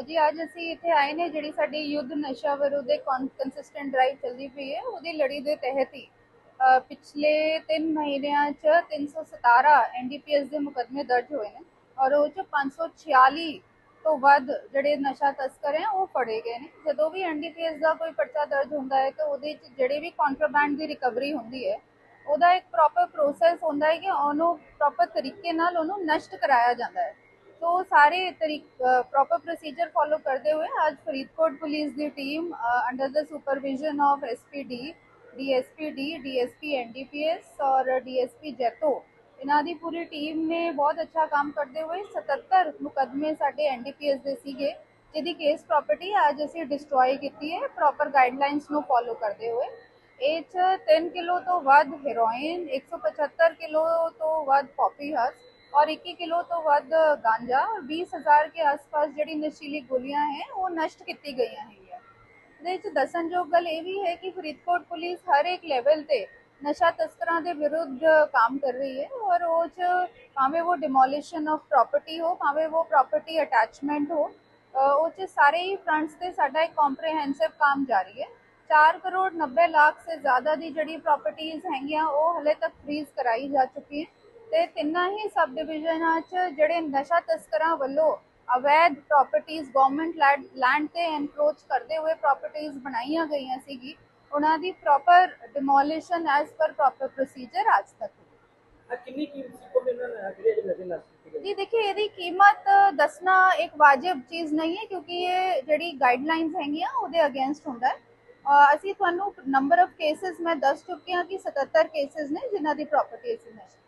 ਜੀ, ਅੱਜ ਅਸੀਂ ਇੱਥੇ ਆਏ ਨੇ ਜਿਹੜੀ ਸਾਡੀ ਯੁੱਧ ਨਸ਼ਾ ਵਿਰੁੱਧ ਕੰਸਿਸਟੈਂਟ ਡਰਾਈਵ ਚੱਲਦੀ ਪਈ ਹੈ, ਉਹਦੀ ਲੜੀ ਦੇ ਤਹਿਤ ਹੀ। ਪਿਛਲੇ 3 ਮਹੀਨਿਆਂ ਚ 317 ਐਨਡੀਪੀਐਸ ਦੇ ਮੁਕੱਦਮੇ ਦਰਜ ਹੋਏ ਨੇ ਔਰ ਉਹ ਚ 546 ਤੋਂ ਵੱਧ ਜਿਹੜੇ ਨਸ਼ਾ ਤਸਕਰ ਹੈ, ਉਹ ਫੜੇ ਗਏ ਨੇ। ਜਦੋਂ ਵੀ ਐਨਡੀਪੀਐਸ ਦਾ ਕੋਈ ਪਰਚਾ ਦਰਜ ਹੁੰਦਾ ਹੈ ਤਾਂ ਉਹਦੇ ਚ ਜਿਹੜੇ ਵੀ ਕੰਟਰਾਬੈਂਡ ਦੀ ਰਿਕਵਰੀ ਹੁੰਦੀ ਹੈ, ਉਹਦਾ ਇੱਕ ਪ੍ਰੋਪਰ ਪ੍ਰੋਸੈਸ ਹੁੰਦਾ ਹੈ ਕਿ ਉਹਨੂੰ ਪ੍ਰੋਪਰ ਤਰੀਕੇ ਨਾਲ ਉਹਨੂੰ ਨਸ਼ਟ ਕਰਾਇਆ ਜਾਂਦਾ ਹੈ। तो सारे प्रॉपर प्रोसीजर फॉलो करते हुए आज फरीदकोट पुलिस की team under the supervision of SPD DSPD DSP NDPS और डीएसपी जैतो ਇਹਨਾਂ ਦੀ ਪੂਰੀ ਟੀਮ ਨੇ ਬਹੁਤ ਅੱਛਾ ਕੰਮ ਕਰਦੇ ਹੋਏ 77 ਮੁਕੱਦਮੇ ਸਾਡੇ ਐਨਡੀਪੀਐਸ ਦੇ ਸੀਗੇ ਜਿਹਦੀ ਕੇਸ ਪ੍ਰਾਪਰਟੀ ਅੱਜ ਅਸੀਂ ਡਿਸਟਰੋਏ ਕੀਤੀ ਹੈ ਪ੍ਰੋਪਰ ਗਾਈਡਲਾਈਨਸ ਨੂੰ ਫੋਲੋ ਕਰਦੇ ਹੋਏ ਇਹ 'ਚ 3 ਕਿਲੋ ਤੋਂ ਵੱਧ ਹੈਰੋਇਨ 175 ਕਿਲੋ ਤੋਂ ਵੱਧ ਪੌਪੀ ਹਸ और 21 किलो तो ਵੱਧ गांजा और 20000 के आसपास ਜਿਹੜੀ ਨਸ਼ੀਲੀ ਗੋਲੀਆਂ ਹੈ ਉਹ ਨਸ਼ਟ ਕੀਤੀ ਗਈਆਂ ਹੈਗੀਆਂ ਇਹਦੇ ਵਿੱਚ ਦੱਸਣਯੋਗ ਗੱਲ ਇਹ ਵੀ ਹੈ ਕਿ ਫਰੀਦਕੋਟ ਪੁਲਿਸ ਹਰ ਇੱਕ ਲੈਵਲ ਤੇ ਨਸ਼ਾ ਤਸਕਰਾਂ ਦੇ ਵਿਰੁੱਧ ਕੰਮ ਕਰ ਰਹੀ ਹੈ ਔਰ ਉਹ ਚ ਭਾਵੇਂ ਉਹ ਡਿਮੋਲੀਸ਼ਨ ਆਫ ਪ੍ਰਾਪਰਟੀ ਹੋ ਭਾਵੇਂ ਉਹ ਪ੍ਰਾਪਰਟੀ ਅਟੈਚਮੈਂਟ ਹੋ ਅ, ਉਹ ਚ ਸਾਰੇ ਹੀ ਫਰੰਟਸ ਤੇ ਸਾਡਾ ਇੱਕ ਕੰਪਰੀਹੈਂਸਿਵ ਕੰਮ ਜਾਰੀ ਹੈ 4 ਕਰੋੜ 90 ਲੱਖ ਸੇ ਜ਼ਿਆਦਾ ਦੀ ਜਿਹੜੀ ਪ੍ਰਾਪਰਟੀਆਂ ਹੈਗੀਆਂ ਉਹ ਹਲੇ ਤੱਕ ਫ੍ਰੀਜ਼ ਕਰਾਈ ਜਾ ਚੁੱਕੀ ਹੈ ਤੇ ਤਿੰਨਾਂ ਹੀ ਸਬ ਡਿਵੀਜ਼ਨਾਂ 'ਚ ਜਿਹੜੇ ਨਸ਼ਾ ਤਸਕਰਾਂ ਵੱਲੋਂ ਅਵੈਧ ਪ੍ਰਾਪਰਟੀਆਂ ਗਵਰਨਮੈਂਟ ਲੈਂਡ ਤੇ ਐਨਕਰੋਚ ਕਰਦੇ ਹੋਏ ਪ੍ਰਾਪਰਟੀਆਂ ਬਣਾਈਆਂ ਗਈਆਂ ਸੀਗੀ ਉਹਨਾਂ ਦੀ proper demolition as per proper procedure ਅੱਜ ਤੱਕ। ਕੀਮਤ ਸੀ? ਜੀ देखिए ਇਹਦੀ ਕੀਮਤ ਦੱਸਣਾ ਇੱਕ ਵਾਜਿਬ ਚੀਜ਼ ਨਹੀਂ ਹੈ ਕਿਉਂਕਿ ਇਹ ਜਿਹੜੀ ਗਾਈਡਲਾਈਨਸ ਹੈਗੀਆਂ ਉਹਦੇ ਅਗੇਂਸਟ ਹੁੰਦਾ ਹੈ। ਅਸੀਂ ਤੁਹਾਨੂੰ ਨੰਬਰ ਆਫ ਕੇਸਸ ਮੈਂ ਦੱਸ ਚੁੱਕੀ ਹਾਂ ਕਿ 77 ਕੇਸਸ ਨੇ ਜਿਨ੍ਹਾਂ ਦੀ ਪ੍ਰੋਪਰਟੀ ਅਸੀਂ ਨਸ਼ਟ